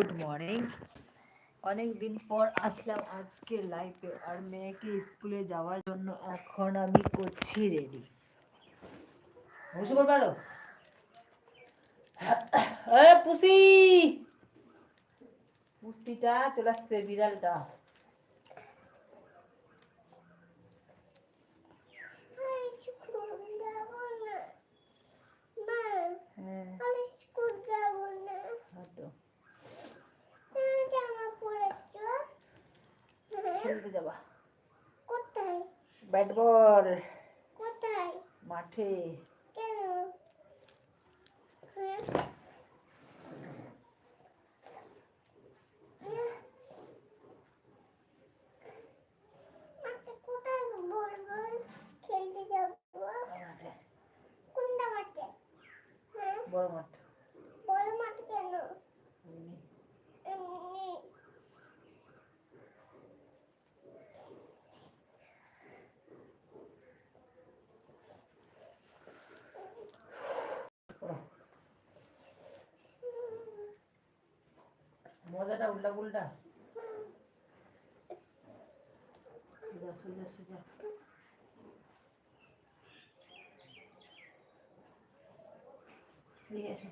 Good morning. অনেক দিন পর আসলাম আজকে লাইফে আর মেয়েকে স্কুলে যাওয়ার জন্য এখন আমি করছি রেডি বসে আরও? এ পুসি! চলে আসছে বিড়ালটা। মাঠে। মাঠে বড় মাঠ এমনি। ও, মজাটা উল্টা উল্টা সোজা সোজা সোজা এদিকে এসো।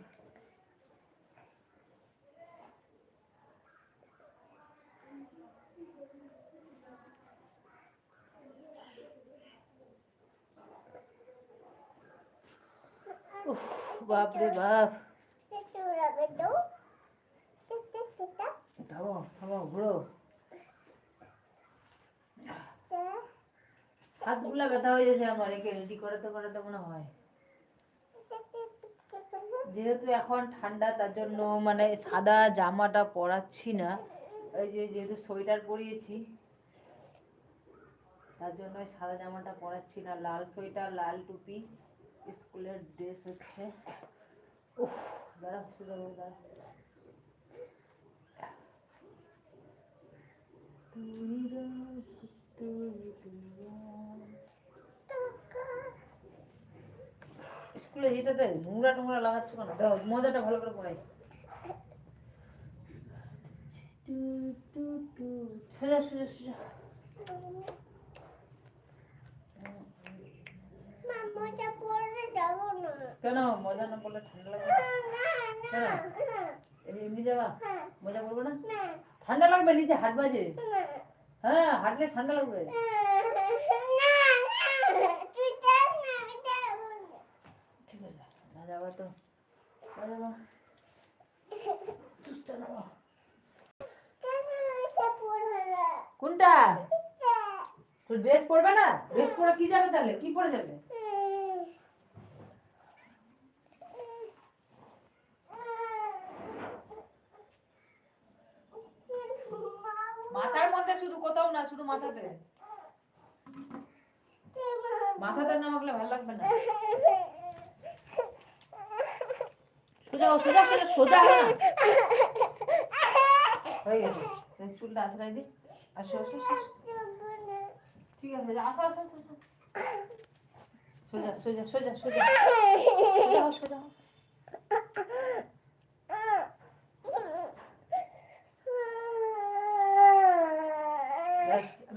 উফ, বাপরে বাপ থামো থামো ঘুরো হাতগুলা ব্যথা হয়ে যাচ্ছে আমার, একে রেডি করাতে করাতে মনে হয়। যেহেতু এখন ঠান্ডা, তার জন্য মানে সাদা জামাটা পরাচ্ছি না। এই যে, যেহেতু সোয়েটার পরিয়েছি, তার জন্য ওই সাদা জামাটা পরাচ্ছি না। লাল সোয়েটার, লাল টুপি, স্কুলের ড্রেস হচ্ছে। উফ দাঁড়া দাঁড়া তুই রাখ, তুই দুনিয়া। স্কুলে যেটাতে নোংরা টোংরা লাগাচ্ছ কেন? দাও মজাটা ভালো করে পড়াই। টু টু টু সোজা সোজা সোজা। কেন? মজা না পড়লে ঠান্ডা লাগবে? এমনি- এমনি যাবা? মজা করব না। ঠান্ডা লাগবে নিচে হাট বাজে। হ্যাঁ হাঁটলে ঠান্ডা লাগবে। ঠিক আছে না যাবা তো। না যাবা। চুপটা নাও। কোনটা? তো ড্রেস পরবে না? ড্রেস পরে কি যাবে তাহলে? কি পরে যাবে? মাথার মধ্যে শুধু কোথাও না, শুধু মাথাতে। মাথাতে না মাখলে ভালো লাগবে না। সোজা সোজা সোজা সোজা না হয়ে গেছে। চুলটা আশ্রয় দি। আসো। ঠিক আছে আসো আসো আসো। সোজা সোজা সোজা সোজা। সোজা সোজা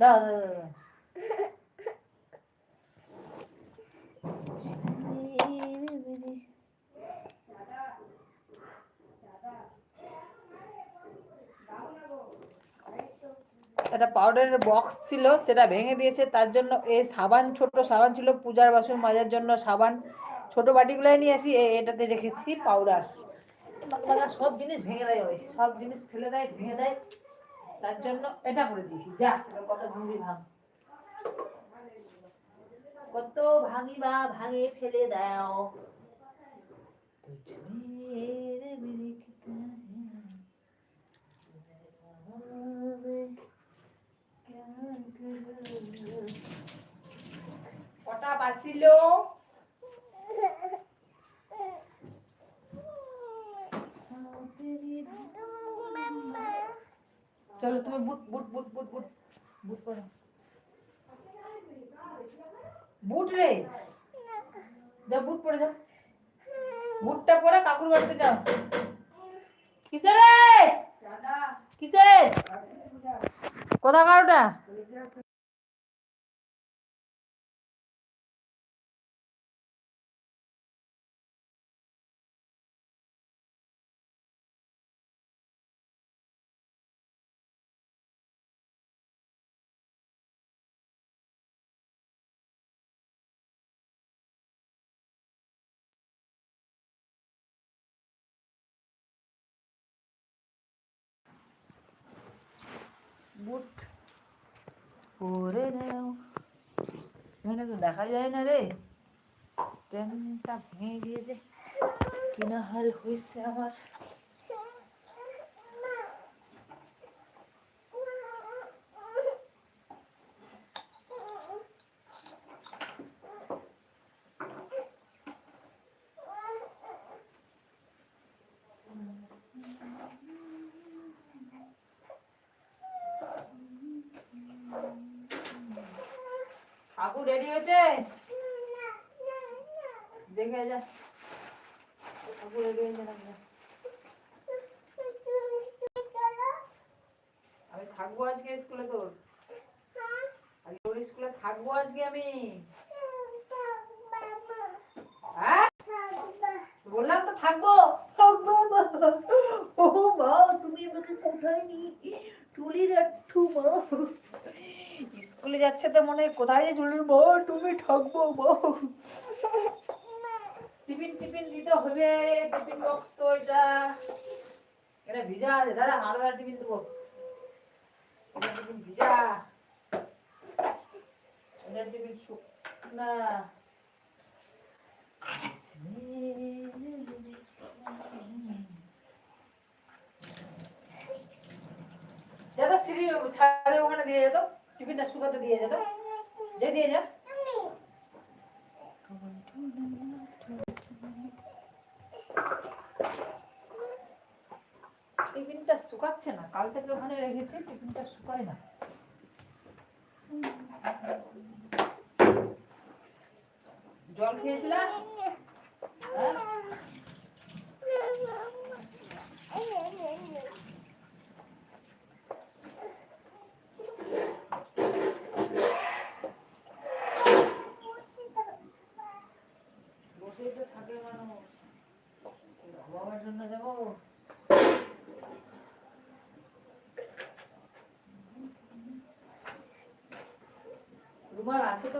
দাও, দাও। একটা পাউডারের বক্স ছিল সেটা ভেঙে দিয়েছে। তার জন্য এই সাবান ছোট সাবান ছিল পূজার বাসন মাজার জন্য সাবান। ছোট বাটিগুলোই নিয়ে আসি এটাতে রেখেছি পাউডার সব জিনিস ভেঙে দেয় ওই সব জিনিস ফেলে দেয় ভেঙে দেয়। তার জন্য এটা করে দিছি যা কত ভাঙবি ভাঙ। কত ভাঙি বা ভাঙে ফেলে দাও। কটা বাঁচিল বুটটা পরে কাকুর বাড়িতে যাও। কিসের কিসের? কোথা কারোটা বুট। পরে নাও। এখানে তো দেখা যায় না রে। স্ট্যান্ডটা ভেঙে গিয়েছে। কিনা হাল হয়েছে আমার। কাকু রেডি হয়েছে? দেখে যা। কাকু রেডি হয়েছে আমি থাকব আজকে স্কুলে তোর। তোর স্কুলে থাকব আজকে আমি। হ্যাঁ? বললাম তো থাকব। ও মা তুমি আমাকে কোথায় নিয়ে তুলি রাখছো মা স্কুলে যাচ্ছে তো মনে হয় কোথায় যে চলুন মা, তুমি থাকব মা টিফিন টিফিন দিতে হবে, টিফিন বক্স তো এটা। এটা ভিজা আছে, দাঁড়া আলাদা টিফিন দেবো। এটা টিফিন ভিজা। এটা টিফিন শুকনা। যাতো সিঁড়ি ছাদে ওখানে দিয়ে যেত। টিফিনটা শুকাতে দিয়ে যেত যে দিয়ে যা। টিফিনটা শুকাচ্ছে না, কাল থেকে ওখানে রেখেছি, টিফিনটা শুকায় না। জল খেয়েছিলা? হ্যাঁ? বসেই তো থাকে মানুষ বাবার জন্য যাব রুমাল আছে তো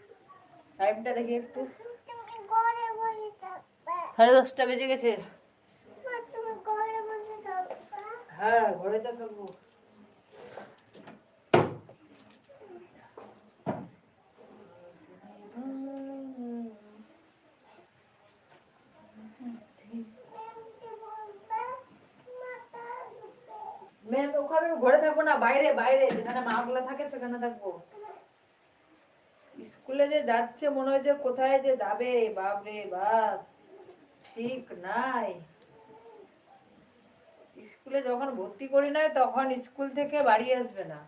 টাইমটা দেখি একটু। ঘরে সাড়ে দশটা বেজে গেছে। মা, ঘরে হ্যাঁ ঘরে তো থাকব। ম্যাম ওখানে ঘরে থাকব না বাইরে বাইরে যেখানে মাগুলো থাকে সেখানে থাকব। স্কুলে যে যাচ্ছে, মনে হয় যে কোথায় যে যাবে? বাপরে বাপ, ঠিক নাই। স্কুলে যখন ভর্তি করি নাই, তখন স্কুল থেকে বাড়ি আসবে না।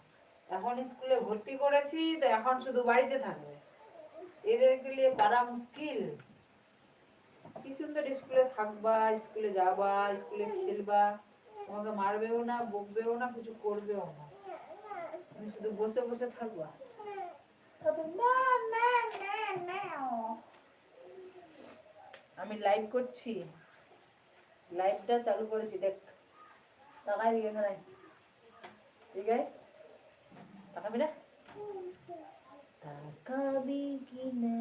এখন স্কুলে ভর্তি করেছি, তো এখন শুধু বাড়িতে থাকবে। এদেরকে নিয়ে পারা মুশকিল। কি সুন্দর স্কুলে থাকবা, স্কুলে যাবা, স্কুলে খেলবা। তোমাকে মারবেও না, বকবেও না, কিছু করবেও না। তুমি শুধু বসে বসে থাকবা। আমি লাইভ করছি। লাইভটা চালু করেছি, দেখ। তাকাই দিকে এখানে। ঠিক আছে তাকাবি না? তাকাবি কি না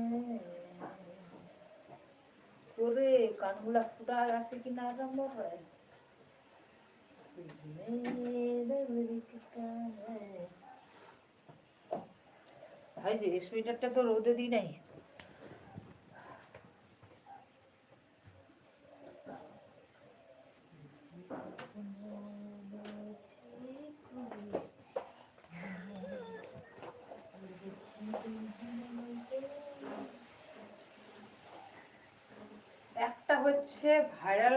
করে কানগুলা ফুটা আছে কি না ভাই যে সোয়েটারটা তো রোদে দিই নাই। একটা হচ্ছে ভাইরাল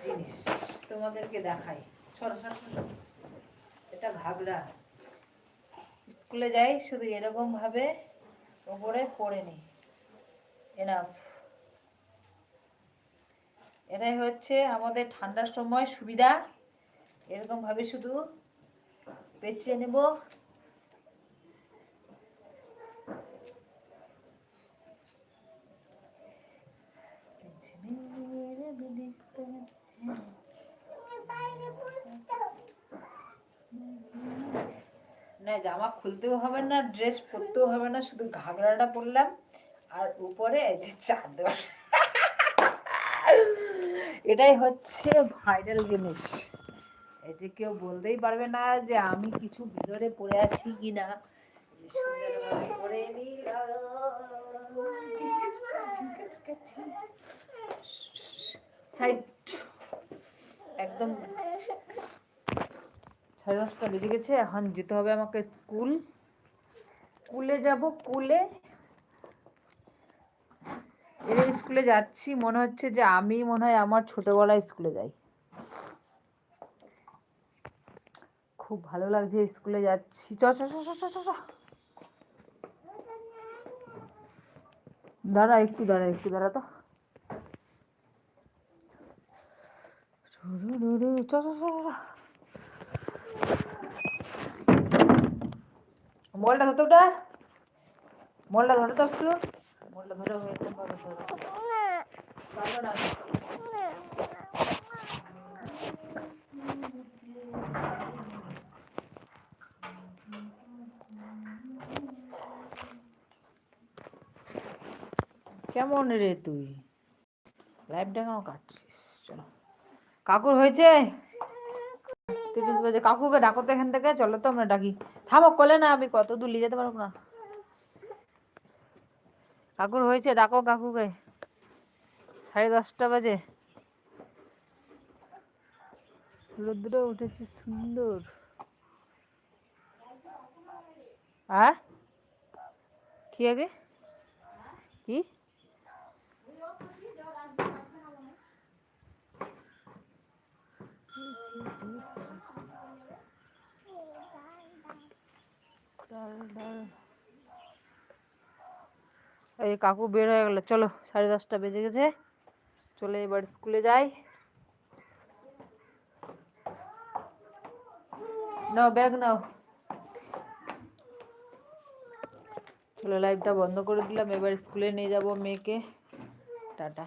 জিনিস তোমাদেরকে দেখাই। সরো সরো সরো। এটা ঘাগরা। স্কুলে যাই, শুধু এরকমভাবে ওপরে পড়ে নি। এনাফ এটাই হচ্ছে আমাদের ঠান্ডার সময় সুবিধা। এরকমভাবে শুধু পেঁচিয়ে নেব বাইরে বসতে না, জামা খুলতেও হবে না ড্রেস পরতেও হবে না, শুধু ঘাগরাটা পরলাম আর উপরে যে চাদর। এটাই হচ্ছে ভাইরাল জিনিস। এই যে কেউ বলতেই পারবে না যে আমি কিছু ভিতরে পরে আছি নিলাম। সাইড একদম। সাড়ে দশটা বেজে গেছে এখন যেতে হবে আমাকে স্কুল। স্কুলে যাব স্কুলে। এর স্কুলে যাচ্ছি মনে হচ্ছে যে আমি মনে হয় আমার ছোটবেলায় স্কুলে যাই। খুব ভালো লাগছে স্কুলে যাচ্ছি। চ চ চ, চ দাঁড়া একটু দাঁড়া একটু দাঁড়া তো। চ চ চ চ, চ মোলটা ধরতে ওটা। মোলটা ধরে তো একটু। মোলটা ধরে হয়েছে ধরো ধরো। কেমন রে তুই? লাইভটা কেন কাটছিস? চলো। কাকুর হয়েছে? কাকুকে ডাকো তো এখান থেকে, চলো তো আমরা ডাকি। থামো, কলে না, আমি কত দূর নিয়ে যেতে পারব না। কাকুর হয়েছে, ডাকো কাকুকে। সাড়ে দশটা বাজে। রোদ্র উঠেছে, সুন্দর। হ্যাঁ কি আগে? কি? এই কাকু বের হয়ে গেল। চলো, সাড়ে দশটা বেজে গেছে। চলে এবার স্কুলে যাই। নাও, ব্যাগ নাও। চলো লাইভটা বন্ধ করে দিলাম। এবার স্কুলে নিয়ে যাব মেয়েকে। টাটা।